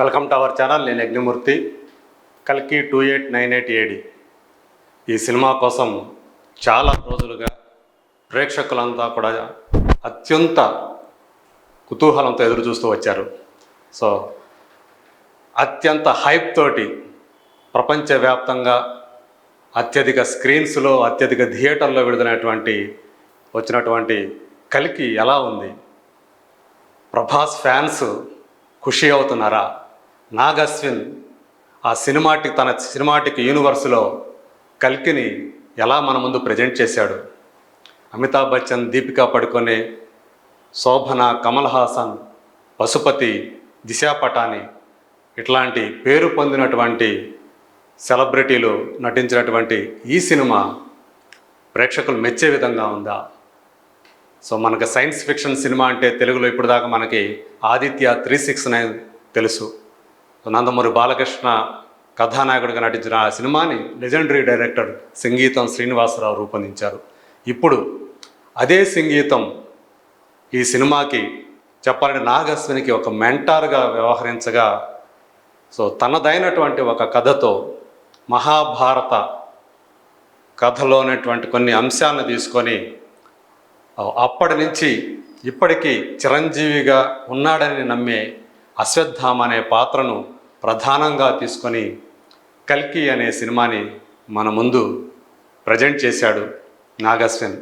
Welcome to our channel నేను అగ్నిమూర్తి కల్కి two eight nine eight AD ఈ సినిమా కోసం చాలా రోజులుగా ప్రేక్షకులంతా కూడా అత్యంత కుతూహలంతో ఎదురు చూస్తూ వచ్చారు. సో అత్యంత హైప్ తోటి ప్రపంచవ్యాప్తంగా అత్యధిక స్క్రీన్స్లో అత్యధిక థియేటర్లో విడుదలైనటువంటి వచ్చినటువంటి కలికి ఎలా ఉంది? ప్రభాస్ ఫ్యాన్స్ ఖుషి అవుతున్నారా? నాగ్ అశ్విన్ ఆ సినిమాటిక్ తన సినిమాటిక్ యూనివర్స్లో కల్కిని ఎలా మన ముందు ప్రజెంట్ చేశాడు. అమితాబ్ బచ్చన్ దీపికా పడుకొనే శోభన కమల్ హాసన్ పశుపతి దిశా పటాని ఇట్లాంటి పేరు పొందినటువంటి సెలబ్రిటీలు నటించినటువంటి ఈ సినిమా ప్రేక్షకులు మెచ్చే విధంగా ఉందా? సో మనకు సైన్స్ ఫిక్షన్ సినిమా అంటే తెలుగులో ఇప్పుడు దాకా మనకి ఆదిత్య త్రీ సిక్స్ నైన్ తెలుసు. నందమూరి బాలకృష్ణ కథానాయకుడిగా నటించిన ఆ సినిమాని లెజెండరీ డైరెక్టర్ సంగీతం శ్రీనివాసరావు రూపొందించారు. ఇప్పుడు అదే సంగీతం ఈ సినిమాకి చెప్పాలంటే నాగశ్వినికి ఒక మెంటార్గా వ్యవహరించగా సో తనదైనటువంటి ఒక కథతో మహాభారత కథలోనేటువంటి కొన్ని అంశాలను తీసుకొని అప్పటి నుంచి ఇప్పటికీ చిరంజీవిగా ఉన్నాడని నమ్మే అశ్వత్థామ అనే పాత్రను ప్రధానంగా తీసుకొని కల్కి అనే సినిమాని మన ముందు ప్రజెంట్ చేశాడు నాగశ్విన్.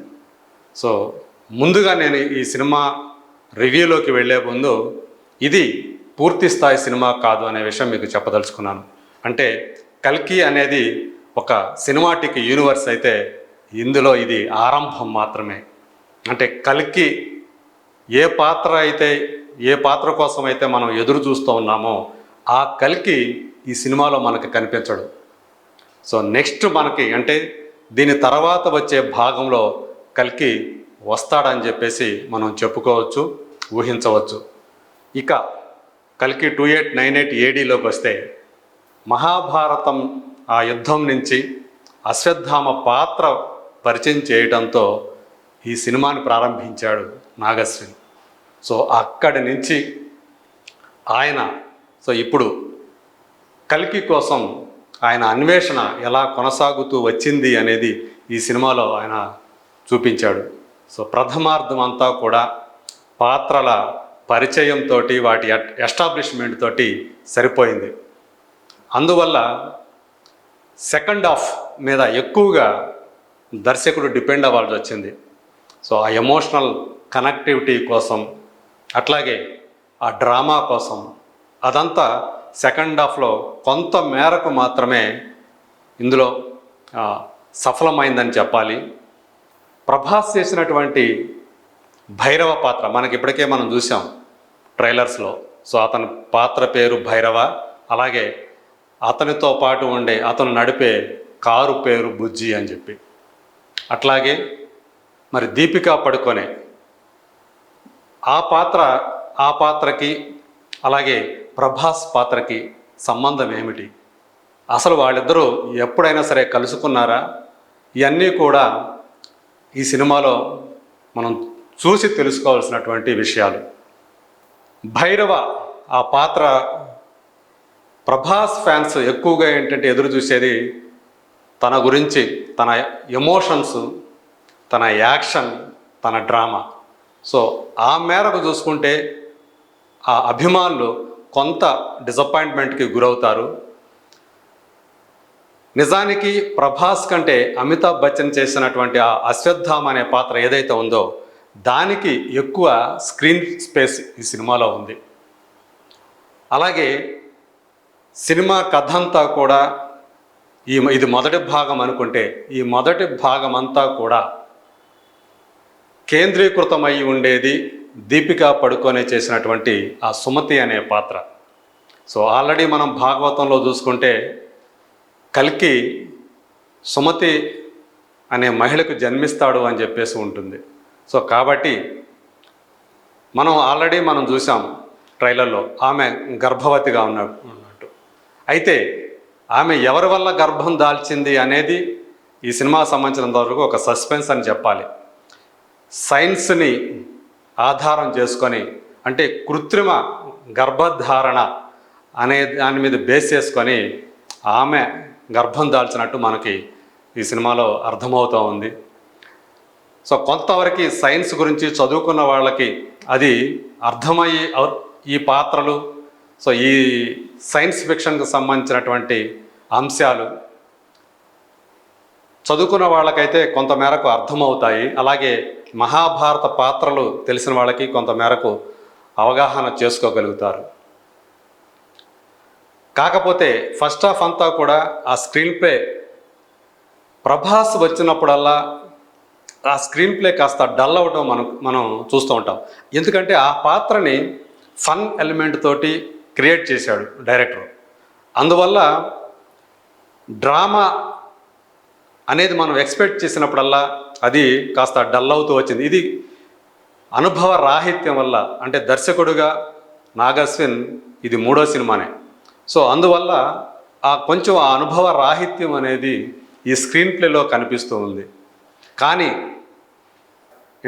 సో ముందుగా నేను ఈ సినిమా రివ్యూలోకి వెళ్ళే ముందు ఇది పూర్తి స్థాయి సినిమా కాదు అనే విషయం మీకు చెప్పదలుచుకున్నాను. అంటే కల్కి అనేది ఒక సినిమాటిక్ యూనివర్స్ అయితే ఇందులో ఇది ఆరంభం మాత్రమే. అంటే కల్కి ఏ పాత్ర అయితే ఏ పాత్ర కోసం అయితే మనం ఎదురు చూస్తూ ఉన్నామో ఆ కల్కి ఈ సినిమాలో మనకు కనిపించడు. సో నెక్స్ట్ మనకి అంటే దీని తర్వాత వచ్చే భాగంలో కల్కి వస్తాడని చెప్పేసి మనం చెప్పుకోవచ్చు ఊహించవచ్చు. ఇక కల్కి టూ ఎయిట్ నైన్ ఎయిట్ ఏడీలోకి వస్తే మహాభారతం ఆ యుద్ధం నుంచి అశ్వత్థామ పాత్ర పరిచయం చేయడంతో ఈ సినిమాని ప్రారంభించాడు నాగశ్విన్ సో అక్కడి నుంచి ఆయన సో ఇప్పుడు కల్కి కోసం ఆయన అన్వేషణ ఎలా కొనసాగుతూ వచ్చింది అనేది ఈ సినిమాలో ఆయన చూపించాడు. సో ప్రథమార్థం అంతా కూడా పాత్రల పరిచయంతో వాటి ఎస్టాబ్లిష్మెంట్ తోటి సరిపోయింది. అందువల్ల సెకండ్ హాఫ్ మీద ఎక్కువగా దర్శకుడు డిపెండ్ అవ్వాల్సి వచ్చింది. సో ఆ ఎమోషనల్ కనెక్టివిటీ కోసం అట్లాగే ఆ డ్రామా కోసం అదంతా సెకండ్ హాఫ్లో కొంత మేరకు మాత్రమే ఇందులో సఫలమైందని చెప్పాలి. ప్రభాస్ చేసినటువంటి భైరవ పాత్ర మనకి ఇప్పటికే మనం చూసాం ట్రైలర్స్లో. సో అతని పాత్ర పేరు భైరవ అలాగే అతనితో పాటు ఉండే అతను నడిపే కారు పేరు బుజ్జి అని చెప్పి. అట్లాగే మరి దీపికా పడుకొనే. ఆ పాత్ర ఆ పాత్రకి అలాగే ప్రభాస్ పాత్రకి సంబంధం ఏమిటి? అసలు వాళ్ళిద్దరూ ఎప్పుడైనా సరే కలుసుకున్నారా? ఇవన్నీ కూడా ఈ సినిమాలో మనం చూసి తెలుసుకోవాల్సినటువంటి విషయాలు. భైరవ ఆ పాత్ర ప్రభాస్ ఫ్యాన్స్ ఎక్కువగా ఏంటంటే ఎదురు చూసేది తన గురించి తన ఎమోషన్స్ తన యాక్షన్ తన డ్రామా. సో ఆ మేరకు చూసుకుంటే ఆ అభిమానులు కొంత డిసప్పాయింట్మెంట్కి గురవుతారు. నిజానికి ప్రభాస్ కంటే అమితాబ్ బచ్చన్ చేసినటువంటి ఆ అశ్వత్థామ అనే పాత్ర ఏదైతే ఉందో దానికి ఎక్కువ స్క్రీన్ స్పేస్ ఈ సినిమాలో ఉంది. అలాగే సినిమా కథ అంతా కూడా ఈ ఇది మొదటి భాగం అనుకుంటే ఈ మొదటి భాగం అంతా కూడా కేంద్రీకృతమై ఉండేది దీపికా పడుకోనే చేసినటువంటి ఆ సుమతి అనే పాత్ర. సో ఆల్రెడీ మనం భాగవతంలో చూసుకుంటే కల్కి సుమతి అనే మహిళకు జన్మిస్తాడు అని చెప్పేసి ఉంటుంది. సో కాబట్టి మనం ఆల్రెడీ మనం చూసాం ట్రైలర్లో ఆమె గర్భవతిగా ఉన్న ఉన్నట్టు అయితే ఆమె ఎవరి వల్ల గర్భం దాల్చింది అనేది ఈ సినిమా సంబంధించినంత వరకు ఒక సస్పెన్స్ అని చెప్పాలి. సైన్స్ని ఆధారం చేసుకొని అంటే కృత్రిమ గర్భధారణ అనే దాని మీద బేస్ చేసుకొని ఆమె గర్భం దాల్చినట్టు మనకి ఈ సినిమాలో అర్థమవుతూ ఉంది. సో కొంతవరకు సైన్స్ గురించి చదువుకున్న వాళ్ళకి అది అర్థమయ్యి ఈ పాత్రలు సో ఈ సైన్స్ ఫిక్షన్కి సంబంధించినటువంటి అంశాలు చదువుకున్న వాళ్ళకైతే కొంత మేరకు అర్థమవుతాయి. అలాగే మహాభారత పాత్రలు తెలిసిన వాళ్ళకి కొంత మేరకు అవగాహన చేసుకోగలుగుతారు. కాకపోతే ఫస్ట్ హాఫ్ అంతా కూడా ఆ స్క్రీన్ ప్లే ప్రభాస్ వచ్చినప్పుడల్లా ఆ స్క్రీన్ ప్లే కాస్త డల్ అవడం మనం మనం చూస్తూ ఉంటాం. ఎందుకంటే ఆ పాత్రని ఫన్ ఎలిమెంట్ తోటి క్రియేట్ చేశాడు డైరెక్టర్. అందువల్ల డ్రామా అనేది మనం ఎక్స్పెక్ట్ చేసినప్పుడల్లా అది కాస్త డల్ అవుతూ వచ్చింది. ఇది అనుభవ రాహిత్యం వల్ల అంటే దర్శకుడుగా నాగస్విన్ ఇది మూడో సినిమానే. సో అందువల్ల ఆ కొంచెం ఆ అనుభవ రాహిత్యం అనేది ఈ స్క్రీన్ ప్లేలో కనిపిస్తూ ఉంది. కానీ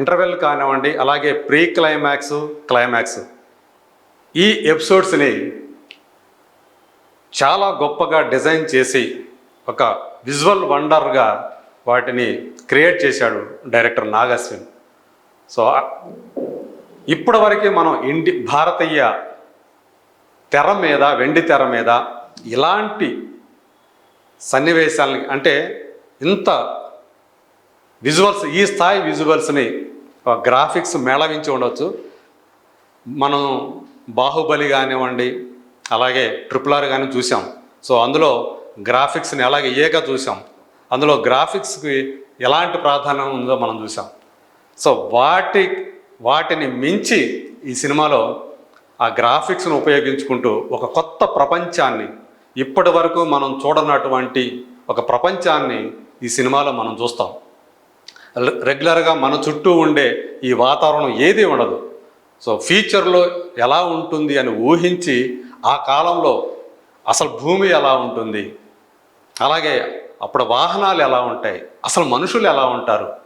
ఇంటర్వెల్ కానివ్వండి అలాగే ప్రీ క్లైమాక్స్ క్లైమాక్స్ ఈ ఎపిసోడ్స్ని చాలా గొప్పగా డిజైన్ చేసి ఒక విజువల్ వండర్గా వాటిని క్రియేట్ చేశాడు డైరెక్టర్ నాగస్విన్ సో ఇప్పటివరకు మనం ఇండి భారతీయ తెర మీద వెండి తెర మీద ఇలాంటి సన్నివేశాలని అంటే ఇంత విజువల్స్ ఈ స్థాయి విజువల్స్ని గ్రాఫిక్స్ మేళవించి ఉండొచ్చు. మనం బాహుబలి కానివ్వండి అలాగే ట్రిపుల్ ఆర్ కానీ చూసాం. సో అందులో గ్రాఫిక్స్ని అలాగే ఏగా చూసాం? అందులో గ్రాఫిక్స్కి ఎలాంటి ప్రాధాన్యం ఉందో మనం చూసాం. సో వాటి వాటిని మించి ఈ సినిమాలో ఆ గ్రాఫిక్స్ను ఉపయోగించుకుంటూ ఒక కొత్త ప్రపంచాన్ని ఇప్పటి వరకు మనం చూడనటువంటి ఒక ప్రపంచాన్ని ఈ సినిమాలో మనం చూస్తాం. రెగ్యులర్గా మన చుట్టూ ఉండే ఈ వాతావరణం ఏది ఉండదు. సో ఫ్యూచర్లో ఎలా ఉంటుంది అని ఊహించి ఆ కాలంలో అసలు భూమి ఎలా ఉంటుంది అలాగే అప్పుడు వాహనాలు ఎలా ఉంటాయి? అసలు మనుషులు ఎలా ఉంటారు?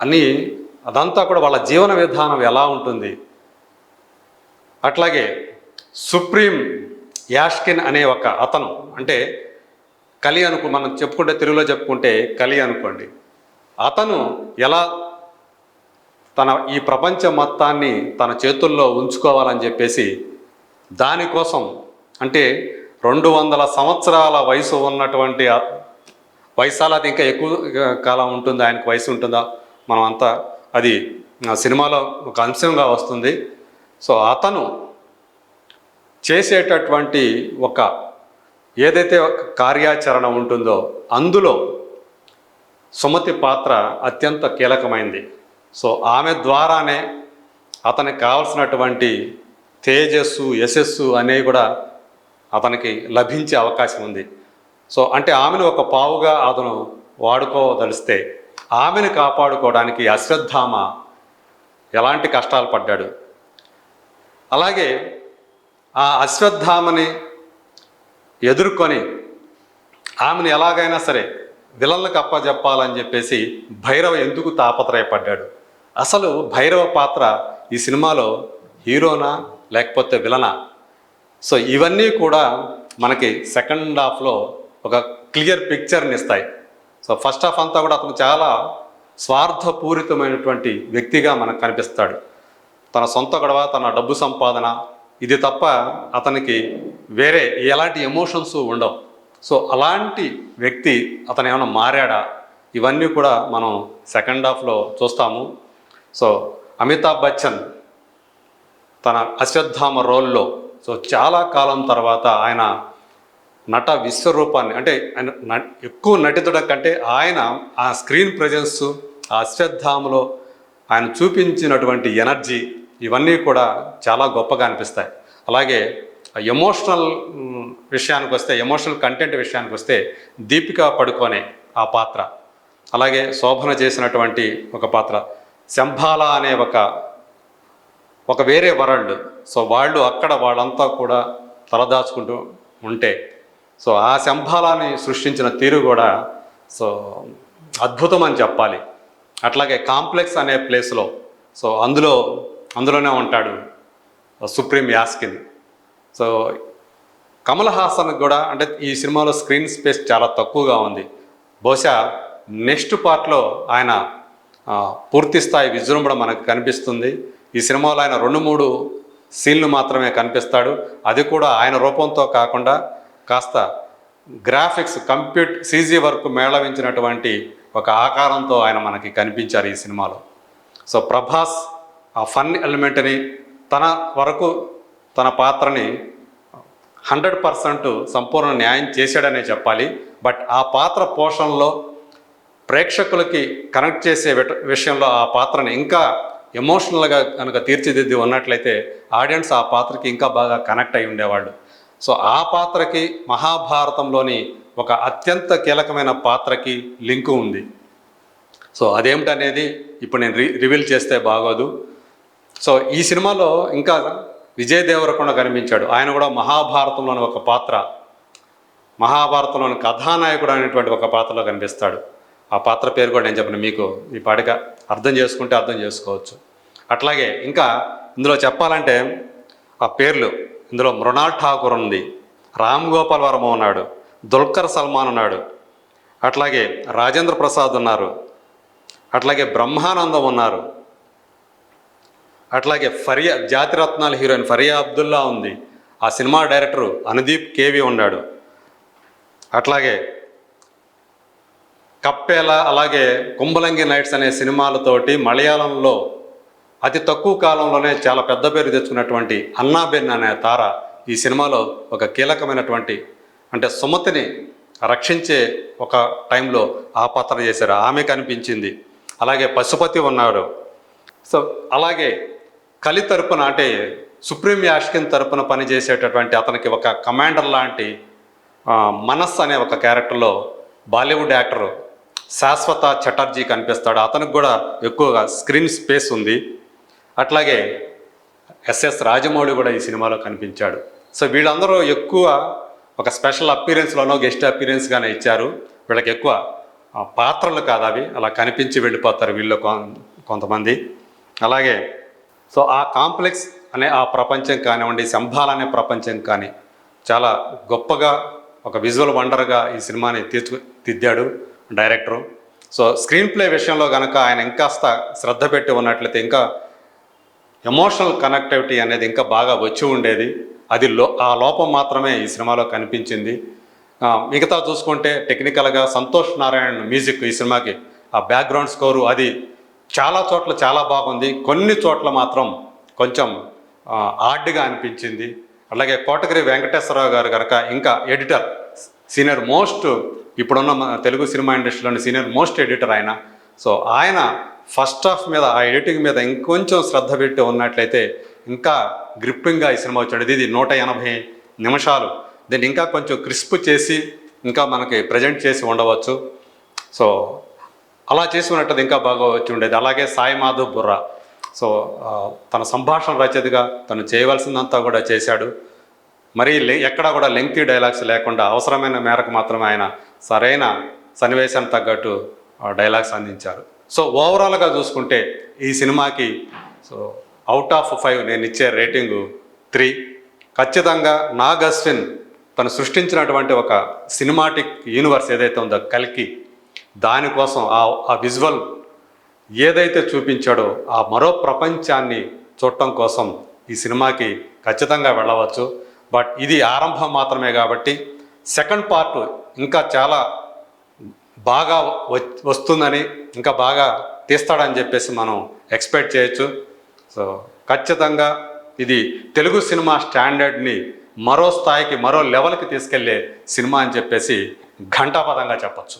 అని అదంతా కూడా వాళ్ళ జీవన విధానం ఎలా ఉంటుంది? అట్లాగే సుప్రీం యాష్కిన్ అనే ఒక అతను అంటే కలి అనుకో మనం చెప్పుకుంటే తెలుగులో చెప్పుకుంటే కలి అనుకోండి. అతను ఎలా తన ఈ ప్రపంచ మొత్తాన్ని తన చేతుల్లో ఉంచుకోవాలని చెప్పేసి దానికోసం అంటే రెండు వందల సంవత్సరాల వయసు ఉన్నటువంటి వయసాలది ఇంకా ఎక్కువ కాలం ఉంటుంది ఆయనకు వయసు ఉంటుందా? మనం అంతా అది ఆ సినిమాలో ఒక అంశంగా వస్తుంది. సో అతను చేసేటటువంటి ఒక ఏదైతే ఒక కార్యాచరణ ఉంటుందో అందులో సుమతి పాత్ర అత్యంత కీలకమైంది. సో ఆమె ద్వారానే అతనికి కావలసినటువంటి తేజస్సు యశస్సు అనేవి కూడా అతనికి లభించే అవకాశం ఉంది. సో అంటే ఆమెను ఒక పావుగా అతను వాడుకోదలిస్తే ఆమెను కాపాడుకోవడానికి అశ్వత్థామ ఎలాంటి కష్టాలు పడ్డాడు. అలాగే ఆ అశ్వత్థామని ఎదుర్కొని ఆమెను ఎలాగైనా సరే విలన్లకు అప్పజెప్పాలని చెప్పేసి భైరవ ఎందుకు తాపత్రయపడ్డాడు? అసలు భైరవ పాత్ర ఈ సినిమాలో హీరోనా లేకపోతే విలనా? సో ఇవన్నీ కూడా మనకి సెకండ్ హాఫ్లో ఒక క్లియర్ పిక్చర్ని ఇస్తాయి సో ఫస్ట్ హాఫ్ అంతా కూడా అతను చాలా స్వార్థపూరితమైనటువంటి వ్యక్తిగా మనకు కనిపిస్తాడు. తన సొంత గొడవ తన డబ్బు సంపాదన ఇది తప్ప అతనికి వేరే ఎలాంటి ఎమోషన్స్ ఉండవు. సో అలాంటి వ్యక్తి అతను ఏమైనా మారాడా? ఇవన్నీ కూడా మనం సెకండ్ హాఫ్లో చూస్తాము. సో అమితాబ్ బచ్చన్ తన అశ్వత్థామ రోల్లో సో చాలా కాలం తర్వాత ఆయన నట విశ్వరూపాన్ని అంటే ఆయన ఎక్కువ నటితుడ కంటే ఆయన ఆ స్క్రీన్ ప్రజెన్స్ ఆ అశ్వత్థామలో ఆయన చూపించినటువంటి ఎనర్జీ ఇవన్నీ కూడా చాలా గొప్పగా అనిపిస్తాయి. అలాగే ఎమోషనల్ విషయానికి వస్తే ఎమోషనల్ కంటెంట్ విషయానికి వస్తే దీపిక పడుకోనే ఆ పాత్ర అలాగే శోభన చేసినటువంటి ఒక పాత్ర శంభాల అనే ఒక ఒక వేరే వరల్డ్ సో వాళ్ళు అక్కడ వాళ్ళంతా కూడా తలదాచుకుంటూ ఉంటే సో ఆ శంభాలాన్ని సృష్టించిన తీరు కూడా సో అద్భుతం అని చెప్పాలి. అట్లాగే కాంప్లెక్స్ అనే ప్లేస్లో సో అందులో అందులోనే ఉంటాడు Supreme Yaskin. So Kamal Haasan కూడా అంటే ఈ సినిమాలో స్క్రీన్ స్పేస్ చాలా తక్కువగా ఉంది. బహుశా నెక్స్ట్ పార్ట్లో ఆయన పూర్తి స్థాయి విజృంభణ మనకు కనిపిస్తుంది. ఈ సినిమాలో ఆయన రెండు మూడు సీన్లు మాత్రమే కనిపిస్తాడు. అది కూడా ఆయన రూపంతో కాకుండా కాస్త గ్రాఫిక్స్ కంప్యూట్ సీజీ వర్క్ మేళవించినటువంటి ఒక ఆకారంతో ఆయన మనకి కనిపించారు ఈ సినిమాలో. సో ప్రభాస్ ఆ ఫన్ ఎలిమెంట్ని తన వరకు తన పాత్రని హండ్రెడ్ పర్సెంట్ సంపూర్ణ న్యాయం చేశాడనే చెప్పాలి. బట్ ఆ పాత్ర పోషణలో ప్రేక్షకులకి కనెక్ట్ చేసే విట- విషయంలో ఆ పాత్రని ఇంకా ఎమోషనల్గా కనుక తీర్చిదిద్ది ఉన్నట్లయితే ఆడియన్స్ ఆ పాత్రకి ఇంకా బాగా కనెక్ట్ అయి ఉండేవాళ్ళు. సో ఆ పాత్రకి మహాభారతంలోని ఒక అత్యంత కీలకమైన పాత్రకి లింకు ఉంది. సో అదేమిటనేది ఇప్పుడు నేను రి రివీల్ చేస్తే బాగోదు. సో ఈ సినిమాలో ఇంకా విజయ్ దేవరకొండ కనిపించాడు. ఆయన కూడా మహాభారతంలోని ఒక పాత్ర మహాభారతంలోని కథానాయకుడు అనేటువంటి ఒక పాత్రలో కనిపిస్తాడు. ఆ పాత్ర పేరు కూడా నేను చెప్పను మీకు ఈ పాటిగా అర్థం చేసుకుంటే అర్థం చేసుకోవచ్చు. అట్లాగే ఇంకా ఇందులో చెప్పాలంటే ఆ పేర్లు. ఇందులో మృణాల్ ఠాకూర్ ఉంది రామ్ గోపాల్ వర్మ ఉన్నాడు దుల్కర్ సల్మాన్ ఉన్నాడు అట్లాగే రాజేంద్ర ప్రసాద్ ఉన్నారు అట్లాగే బ్రహ్మానందం ఉన్నారు అట్లాగే ఫరియా జాతిరత్నాల హీరోయిన్ ఫరియా అబ్దుల్లా ఉంది ఆ సినిమా డైరెక్టర్ అనుదీప్ కేవి ఉన్నాడు అట్లాగే కప్పేల అలాగే కుంభలంగి నైట్స్ అనే సినిమాలతోటి మలయాళంలో అతి తక్కువ కాలంలోనే చాలా పెద్ద పేరు తెచ్చుకున్నటువంటి అన్నాబెన్ అనే తార ఈ సినిమాలో ఒక కీలకమైనటువంటి అంటే సుమతిని రక్షించే ఒక టైంలో ఆ పాత్ర చేశారు. ఆమె కనిపించింది. అలాగే పశుపతి ఉన్నారు సో అలాగే కలి తరపున అంటే సుప్రీం యాష్కిన్ తరపున పనిచేసేటటువంటి అతనికి ఒక కమాండర్ లాంటి మనస్ అనే ఒక క్యారెక్టర్లో బాలీవుడ్ యాక్టర్ శాశ్వత చటర్జీ కనిపిస్తాడు. అతనికి కూడా ఎక్కువగా స్క్రీన్ స్పేస్ ఉంది. అట్లాగే ఎస్ఎస్ రాజమౌళి కూడా ఈ సినిమాలో కనిపించాడు. సో వీళ్ళందరూ ఎక్కువ ఒక స్పెషల్ అపీరెన్స్లోనో గెస్ట్ అపీరెన్స్గానే ఇచ్చారు. వీళ్ళకి ఎక్కువ పాత్రలు కాదు అవి. అలా కనిపించి వెళ్ళిపోతారు వీళ్ళు కొంతమంది. అలాగే సో ఆ కాంప్లెక్స్ అనే ఆ ప్రపంచం కానివ్వండి సంభాల్ అనే ప్రపంచం కానీ చాలా గొప్పగా ఒక విజువల్ వండర్గా ఈ సినిమాని తీర్చు తిద్దాడు డైరెక్టరు. సో స్క్రీన్ ప్లే విషయంలో కనుక ఆయన ఇంకాస్త శ్రద్ధ పెట్టి ఉన్నట్లయితే ఇంకా ఎమోషనల్ కనెక్టివిటీ అనేది ఇంకా బాగా వచ్చి ఉండేది. అది లో ఆ లోపం మాత్రమే ఈ సినిమాలో కనిపించింది. మిగతా చూసుకుంటే టెక్నికల్గా సంతోష్ నారాయణ్ మ్యూజిక్ ఈ సినిమాకి ఆ బ్యాక్గ్రౌండ్ స్కోరు అది చాలా చోట్ల చాలా బాగుంది. కొన్ని చోట్ల మాత్రం కొంచెం ఆడ్గా అనిపించింది. అలాగే కోటగిరి వెంకటేశ్వరరావు గారు కనుక ఇంకా ఎడిటర్ సీనియర్ మోస్ట్ ఇప్పుడున్న మన తెలుగు సినిమా ఇండస్ట్రీలోని సీనియర్ మోస్ట్ ఎడిటర్ ఆయన. సో ఆయన ఫస్ట్ హాఫ్ మీద ఆ ఎడిటింగ్ మీద ఇంకొంచెం శ్రద్ధ పెట్టి ఉన్నట్లయితే ఇంకా గ్రిప్పింగ్గా ఈ సినిమా వచ్చాడు. ఇది నూట ఎనభై నిమిషాలు. దీన్ని ఇంకా కొంచెం క్రిస్ప్ చేసి ఇంకా మనకి ప్రజెంట్ చేసి ఉండవచ్చు. సో అలా చేసుకున్నట్టు ఇంకా బాగా వచ్చి ఉండేది. అలాగే సాయి మాధవ్ బుర్రా. సో తన సంభాషణ రచయితగా తను చేయవలసిందంతా కూడా చేశాడు. మరి లే- ఎక్కడా కూడా లెంగ్తీ డైలాగ్స్ లేకుండా అవసరమైన మేరకు మాత్రమే ఆయన సరైన సన్నివేశానికి తగ్గట్టు ఆ, డైలాగ్స్ అందించారు. సో ఓవరాల్గా చూసుకుంటే ఈ సినిమాకి సో అవుట్ ఆఫ్ ఫైవ్ నేను ఇచ్చే రేటింగు త్రీ ఖచ్చితంగా నాగ్ అశ్విన్ తను సృష్టించినటువంటి ఒక సినిమాటిక్ యూనివర్స్ ఏదైతే ఉందో కలికి దానికోసం ఆ ఆ విజువల్ ఏదైతే చూపించాడో ఆ మరో ప్రపంచాన్ని చూడటం కోసం ఈ సినిమాకి ఖచ్చితంగా వెళ్ళవచ్చు. బట్ ఇది ఆరంభం మాత్రమే కాబట్టి సెకండ్ పార్ట్ ఇంకా చాలా బాగా వస్తుందని ఇంకా బాగా తీస్తాడని చెప్పేసి మనం ఎక్స్పెక్ట్ చేయొచ్చు. సో ఖచ్చితంగా ఇది తెలుగు సినిమా స్టాండర్డ్ని మరో స్థాయికి మరో లెవెల్కి తీసుకెళ్ళే సినిమా అని చెప్పేసి ఘంటాపదంగా చెప్పచ్చు.